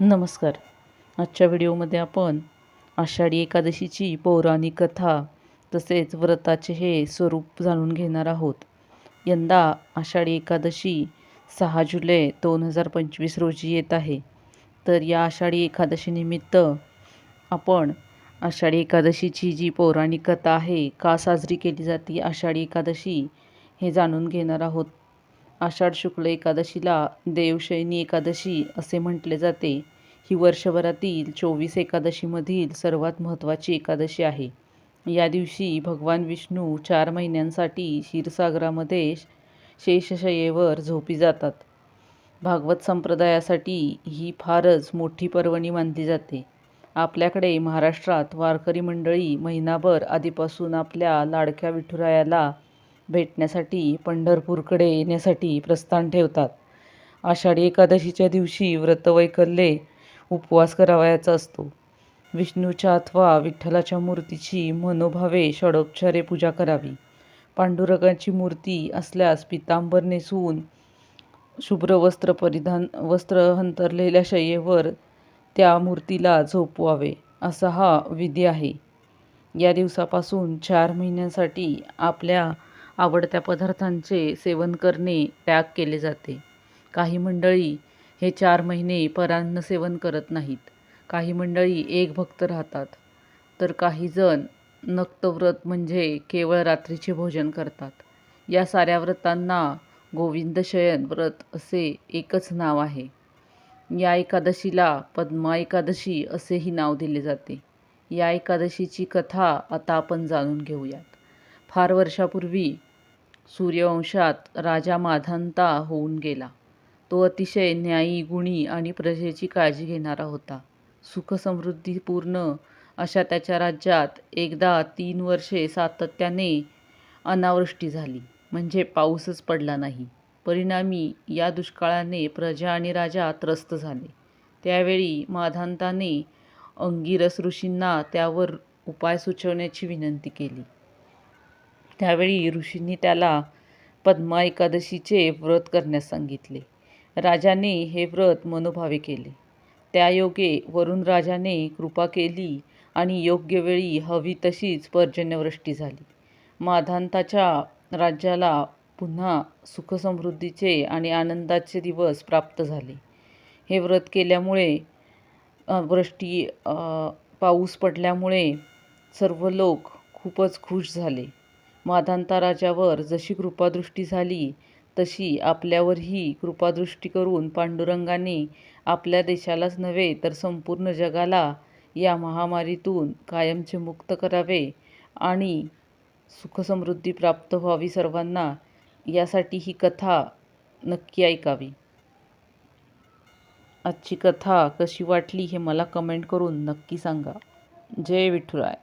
नमस्कार. आजच्या व्हिडिओमध्ये आपण आषाढी एकादशीची पौराणिक कथा तसेच व्रताचे हे स्वरूप जाणून घेणार आहोत. यंदा आषाढी एकादशी सहा जुलै दोन हजार पंचवीस रोजी येत आहे. तर या आषाढी एकादशीनिमित्त आपण आषाढी एकादशीची जी पौराणिक कथा आहे का साजरी केली जाते आषाढी एकादशी हे जाणून घेणार आहोत. आषाढ शुक्ल एकादशीला देवशयनी एकादशी असे म्हटले जाते. ही वर्षभरातील चोवीस एकादशीमधील सर्वात महत्त्वाची एकादशी आहे. या दिवशी भगवान विष्णू चार महिन्यांसाठी क्षीरसागरामध्ये शेषशयेवर झोपी जातात. भागवत संप्रदायासाठी ही फारच मोठी पर्वणी मानली जाते. आपल्याकडे महाराष्ट्रात वारकरी मंडळी महिनाभर आधीपासून आपल्या लाडक्या विठुरायाला भेटण्यासाठी पंढरपूरकडे येण्यासाठी प्रस्थान ठेवतात. आषाढी एकादशीच्या दिवशी व्रतवैकल्ये उपवास करावयाचा असतो. विष्णूच्या अथवा विठ्ठलाच्या मूर्तीची मनोभावे षडोपचारे पूजा करावी. पांडुरंगाची मूर्ती असल्यास पितांबर नेसून शुभ्र वस्त्र परिधान वस्त्र हंतरलेल्या शय्येवर त्या मूर्तीला झोपवावे असा हा विधी आहे. या दिवसापासून चार महिन्यांसाठी आपल्या आवडत्या पदार्थांचे सेवन करणे त्याग केले जाते. काही मंडळी हे चार महिने परान्न सेवन करत नाहीत. काही मंडळी एक भक्त राहतात. तर काही जण नक्तव्रत म्हणजे केवळ रात्रीचे भोजन करतात. या साऱ्या व्रतांना गोविंदशयन व्रत असे एकच नाव आहे. या एकादशीला पद्मा एकादशी असेही नाव दिले जाते. या एकादशीची कथा आता आपण जाणून घेऊयात. फार वर्षापूर्वी सूर्यवंशात राजा माधांता होऊन गेला. तो अतिशय न्यायी गुणी आणि प्रजेची काळजी घेणारा होता. सुखसमृद्धीपूर्ण अशा त्याच्या राज्यात एकदा तीन वर्षे सातत्याने अनावृष्टी झाली. म्हणजे पाऊसच पडला नाही. परिणामी या दुष्काळाने प्रजा आणि राजा त्रस्त झाले. त्यावेळी माधांताने अंगिरस ऋषींना त्यावर उपाय सुचवण्याची विनंती केली. त्यावेळी ऋषींनी त्याला पद्मा एकादशीचे व्रत करण्यास सांगितले. राजाने हे व्रत मनोभावे केले. त्यायोगे वरुण राजाने कृपा केली आणि योग्य वेळी हवी तशीच पर्जन्यवृष्टी झाली. माधांताच्या राज्याला पुन्हा सुखसमृद्धीचे आणि आनंदाचे दिवस प्राप्त झाले. हे व्रत केल्यामुळे वृष्टी पाऊस पडल्यामुळे सर्व लोक खूपच खुश झाले. माधांताराजावर जशी कृपादृष्टी झाली तशी आपल्यावरही कृपादृष्टी करून पांडुरंगाने आपल्या देशालाच नव्हे तर संपूर्ण जगाला या महामारीतून कायमचे मुक्त करावे आणि सुखसमृद्धी प्राप्त व्हावी सर्वांना यासाठी ही कथा नक्की ऐकावी. आजची कथा कशी वाटली हे मला कमेंट करून नक्की सांगा. जय विठुराय